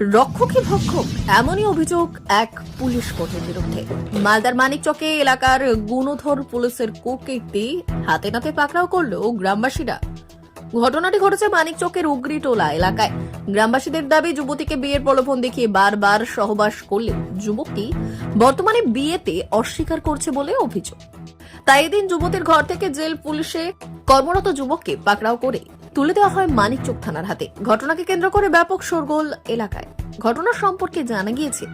রক্ষকই ভক্ষক, এমনই অভিযোগ এক পুলিশ কর্মীর বিরুদ্ধে। মালদার মানিকচকে এলাকার গুণধর পুলিশের কুকীর্তি হাতে নাতে পাকড়াও করল গ্রামবাসীরা। ঘটনাটি ঘটেছে মানিকচকের উগরিটোলা এলাকায়। গ্রামবাসীদের দাবি, যুবতীকে বিয়ের প্রলোভন দেখিয়ে বারবার সহবাস করলেও যুবকটি বর্তমানে বিয়েতে অস্বীকার করছে বলে অভিযোগ। তাই এদিন যুবতীর ঘর থেকে জেল পুলিশে কর্মরত যুবককে পাকড়াও করে তুলে দেওয়া হয় মানিকচক থানার হাতে। ঘটনাকে কেন্দ্র করে ব্যাপক শোরগোল এলাকায়। ঘটনা সম্পর্কে জানা গিয়েছে,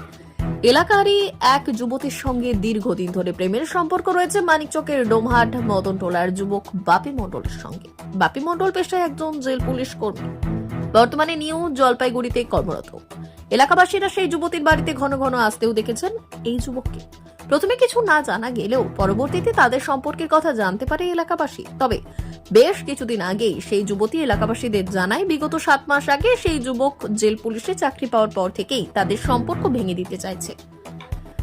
এলাকারই এক যুবতীর সঙ্গে দীর্ঘদিন ধরে প্রেমের সম্পর্ক রয়েছে মানিকচকের ডোমহাট মদন টোলার যুবক বাপি মণ্ডলের সঙ্গে। বাপি মণ্ডল পেশায় একজন জেল পুলিশ কর্মী। বর্তমানে নিউ জলপাইগুড়িতে কর্মরত। এলাকাবাসীরা সেই যুবতীর বাড়িতে ঘন ঘন আসতেও দেখেছেন এই যুবককে। প্রথমে কিছু না জানা গেলেও পরবর্তীতে তাদের সম্পর্কের কথা জানতে পারে এলাকাবাসী। তবে বেশ কিছুদিন আগেই সেই যুবতী এলাকাবাসীদের জানায়, বিগত সাত মাস আগে সেই যুবক জেল পুলিশে চাকরি পাওয়ার পর থেকেই তাদের সম্পর্ক ভেঙে দিতে চাইছে।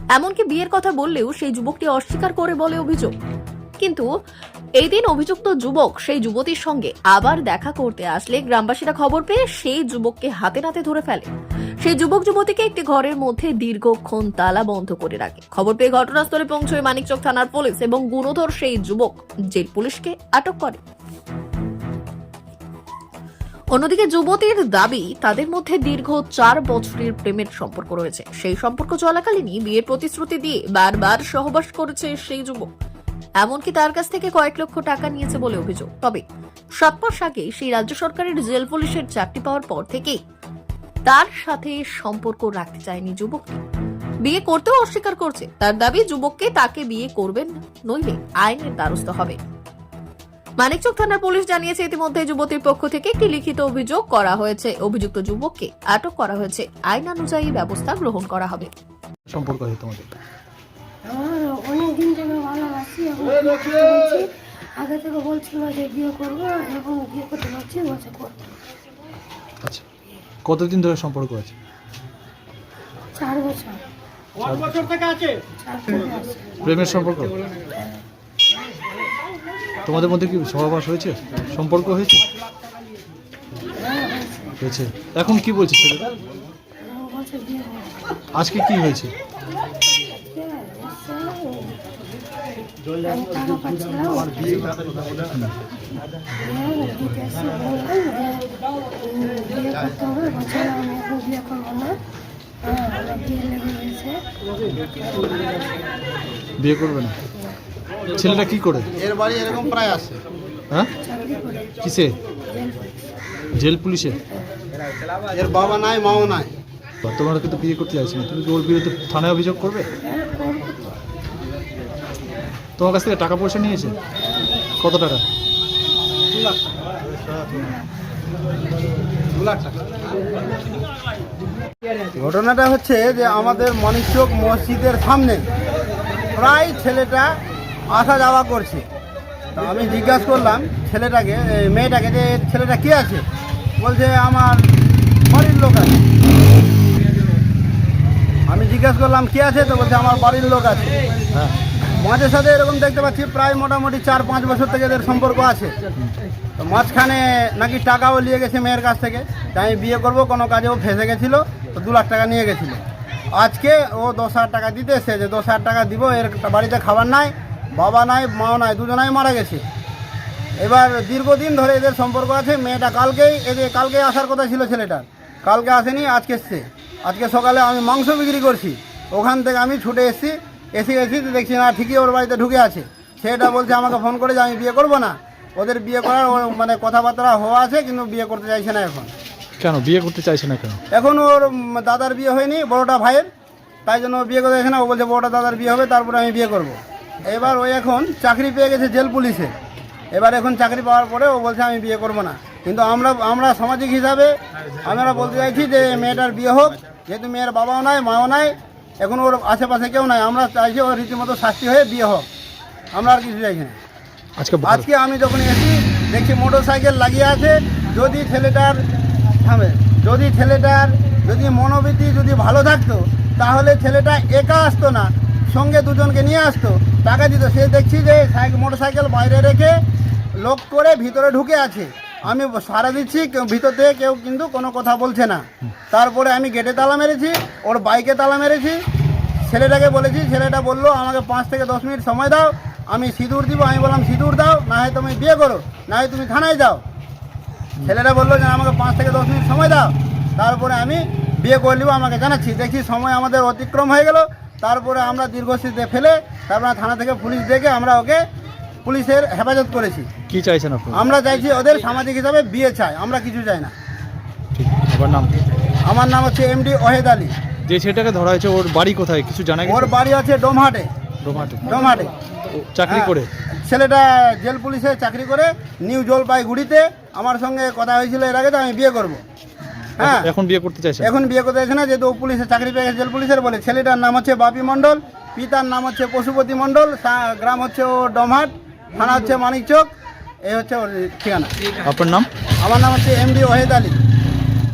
এমনকি বিয়ের কথা বললেও সেই যুবকটি অস্বীকার করে বলে অভিযোগ। কিন্তু এই দিন অভিযুক্ত যুবক সেই যুবতীর সঙ্গে আবার দেখা করতে আসলে গ্রামবাসীরা খবর পেয়ে সেই যুবককে হাতে নাতে ধরে ফেলে। সেই যুবক যুবতীকে একটি ঘরের মধ্যে দীর্ঘক্ষণ তালা বন্ধ করে রাখে। খবর পেয়ে ঘটনাস্থলে পৌঁছয় মানিকচক থানার পুলিশ এবং গুণধর সেই যুবক, জেল পুলিশকে আটক করে। অন্যদিকে যুবতীর দাবি, তাদের মধ্যে দীর্ঘ চার বছরের প্রেমের সম্পর্ক রয়েছে। সেই সম্পর্ক চলাকালীনই বিয়ের প্রতিশ্রুতি দিয়ে বারবার সহবাস করেছে সেই যুবক। এমনকি তার কাছ থেকে কয়েক লক্ষ টাকা নিয়েছে বলে অভিযোগ। তবে সাত মাস আগে সেই রাজ্য সরকারের জেল পুলিশের চাকরি পাওয়ার পর থেকেই তার সাথে সম্পর্ক রাখতে চায়নি যুবকটি বিয়ে করতেও অস্বীকার করছে। তার দাবি যুবককে তাকে বিয়ে করবেন নইলে আইনের দ্বারস্থ হবে। মানিকচক থানার পুলিশ জানিয়েছে ইতিমধ্যে যুবতীর পক্ষ থেকে একটি লিখিত অভিযোগ করা হয়েছে। অভিযুক্ত যুবককে আটক করা হয়েছে। আইন অনুযায়ী ব্যবস্থা গ্রহণ করা হবে। সম্পর্ক আছে তোমাদের? আমার অনেক দিন থেকে ভালোবাসি আগে থেকে বলছিল যে বিয়ে করব এখন বিয়ে করতে পারছি বলছে করতে। কতদিন ধরে সম্পর্ক আছে? চার বছর। চার থেকে আছে? প্রেমের সম্পর্ক? তোমাদের মধ্যে কি সহবাস হয়েছে? সম্পর্ক হয়েছে? হয়েছে। এখন কি বলছে ছেলেটা? আজকে কি হয়েছে? আমি টাকা পাচ্ছিলাম বিয়ে করতে হবে আমি এখন করব না। হ্যাঁ, বিয়ে লেগে করবে না? ছেলেটা কি করে? এর বাড়ি এরকম প্রায় আসে হ্যাঁ? কিসে? Jail police? এর বাবা নাই মাও নাই। তোমার কিন্তু বিয়ে করতে চাইছি না। তুমি কি ওর বিরুদ্ধে থানায় অভিযোগ করবে? হ্যাঁ তোমার কাছ থেকে টাকা পয়সা নিয়েছে? কত টাকা? ঘটনাটা হচ্ছে যে আমাদের মনিচক মসজিদের সামনে প্রায় ছেলেটা আসা যাওয়া করছে। তা আমি জিজ্ঞাসা করলাম ছেলেটাকে মেয়েটাকে যে ছেলেটা কে আছে? বলছে আমার বাড়ির লোক আছে। আমি জিজ্ঞাসা করলাম কে আছে? তো বলছে আমার বাড়ির লোক আছে। হ্যাঁ। মাঝে সাথে এরকম দেখতে পাচ্ছি, প্রায় মোটামুটি চার পাঁচ বছর থেকে এদের সম্পর্ক আছে। তো মাঝখানে নাকি টাকাও নিয়ে গেছে মেয়ের কাছ থেকে তাই আমি বিয়ে করব, কোনো কাজেও ফেসে গেছিল, তো দু লাখ টাকা নিয়ে গেছিল। আজকে ও দশ হাজার টাকা দিতে এসছে, যে দশ হাজার টাকা দিব, এর বাড়িতে খাবার নাই, বাবা নাই, মাও নাই, দুজনাই মারা গেছে। এবার দীর্ঘদিন ধরে এদের সম্পর্ক আছে, মেয়েটা কালকেই এদের কালকেই আসার কথা ছিল ছেলেটার, কালকে আসেনি, আজকে এসছে। আজকে সকালে আমি মাংস বিক্রি করছি, ওখান থেকে আমি ছুটে এসেছি এসে এসে তো দেখছি না ঠিকই ওর বাড়িতে ঢুকে আছে। সেটা বলছে আমাকে ফোন করে যে আমি বিয়ে করব না। ওদের বিয়ে করার মানে কথাবার্তা হওয়া আছে কিন্তু বিয়ে করতে চাইছে না এখন। কেন? বিয়ে করতে চাইছে না কেন? এখন ওর দাদার বিয়ে হয়নি বড়টা ভাইয়ের। তাই জন্য ও বিয়ে করতে চাইছে না। ও বলছে বড়টা দাদার বিয়ে হবে তারপরে আমি বিয়ে করব। এবার ও এখন চাকরি পেয়ে গেছে জেল পুলিশে। এবার এখন চাকরি পাওয়ার পরে ও বলছে আমি বিয়ে করব না। কিন্তু আমরা আমরা সামাজিক হিসাবে আমরা বলতে চাইছি যে মেয়েটার বিয়ে হোক যেহেতু মেয়ের বাবাও নাই মাও নাই এখন ওর আশেপাশে কেউ নাই। আমরা চাইছি ওর রীতিমতো শাস্তি হয়ে বিয়ে হোক। আমরা আর কিছু চাইছি না। আজকে আজকে আমি যখন এসি দেখছি মোটর সাইকেল লাগিয়ে আছে। যদি ছেলেটার থামে যদি ছেলেটার যদি মনোবৃত্তি যদি ভালো থাকতো তাহলে ছেলেটা একা আসতো না সঙ্গে দুজনকে নিয়ে আসতো টাকা দিত। সে দেখছি যে মোটর সাইকেল বাইরে রেখে লোক করে ভিতরে ঢুকে আছে। আমি সারা দিচ্ছি ভিতর থেকে কেউ কিন্তু কোনো কথা বলছে না। তারপরে আমি গেটে তালা মেরেছি, ওর বাইকে তালা মেরেছি। ছেলেটাকে বলেছি, ছেলেটা বলল, আমাকে পাঁচ থেকে দশ মিনিট সময় দাও, আমি সিঁদুর দিব। আমি বললাম, সিঁদুর দাও না হয় তুমি বিয়ে করো না হয় তুমি থানায় যাও। ছেলেটা বলল যে, আমাকে পাঁচ থেকে দশ মিনিট সময় দাও। তারপরে আমি বিয়ে করে নিব, আমাকে জানাচ্ছি। দেখি সময় আমাদের অতিক্রম হয়ে গেল। তারপরে আমরা দীর্ঘশ্রীতে ফেলে, তারপরে থানা থেকে পুলিশ ডেকে আমরা ওকে পুলিশের হেফাজত করেছি। কি চাইছেন আপনি? আমরা চাইছি ওদের সামাজিক হিসাবে বিয়ে চাই আমরা কিছু চাই না। ঠিক আবার নাম? আমার নাম হচ্ছে এমডি ওহেদ আলী। যে ছেলেটাকে ধরা হয়েছে ওর বাড়ি কোথায়? কিছু জানা ওর বাড়ি আছে ডোমহাটে। ডোমহাটে। চাকরি হ্যাঁ, করে? ছেলেটা জেল পুলিশে চাকরি করে নিউ জলপাইগুড়িতে। আমার সঙ্গে কথা হয়েছিল এর আগে তো আমি বিয়ে করব। হ্যাঁ। এখন বিয়ে করতে চাইছেন? এখন বিয়ে করতে যাচ্ছে না যেহেতু পুলিশে চাকরি পেয়ে গেছে জেল পুলিশের বলে। ছেলেটার নাম হচ্ছে বাপি মণ্ডল পিতার নাম হচ্ছে পশুপতি মণ্ডল গ্রাম হচ্ছে ও ডমহাট। থানা হচ্ছে মানিকচক এই হচ্ছে ওর ঠিকানা। আপনার নাম? আমার নাম হচ্ছে এমডি ওহেদ আলী।